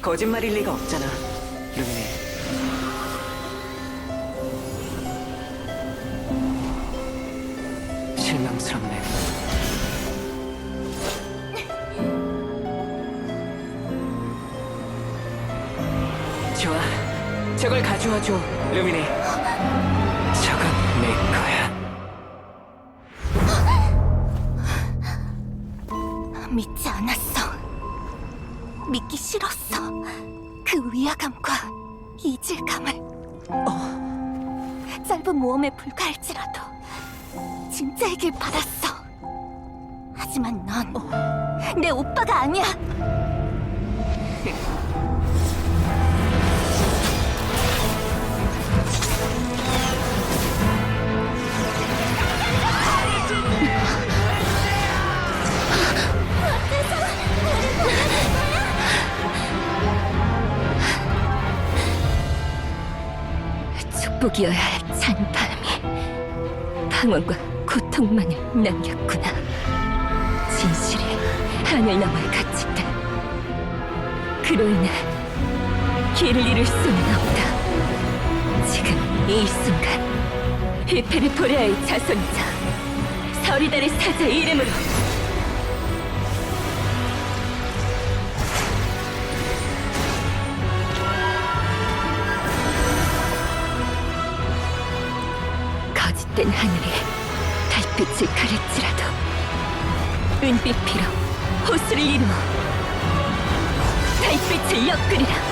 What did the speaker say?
거짓말일 리가 없잖아, 루미네. 실망스럽네. 좋아, 저걸 가져와 줘, 루미네. 저건 내 거야. 믿지 않았어. 믿기 싫었어. 그 위화감과 이질감을. 짧은 모험에 불과할지라도 진짜이길 바랐어. 하지만 넌 내 오빠가 아니야. 축복이어야 할 찬바람이 방언과 고통만을 남겼구나. 진실이 하늘 너머에 갇힌다. 그로 인해 길을 잃을 수는 없다. 지금 이 순간 히페르포레아의 자손이자 서리달의 사자 이름으로 거짓된 하늘에 달빛을 가릴지라도 은빛 피로 호수를 이루어 달빛을 엮으리라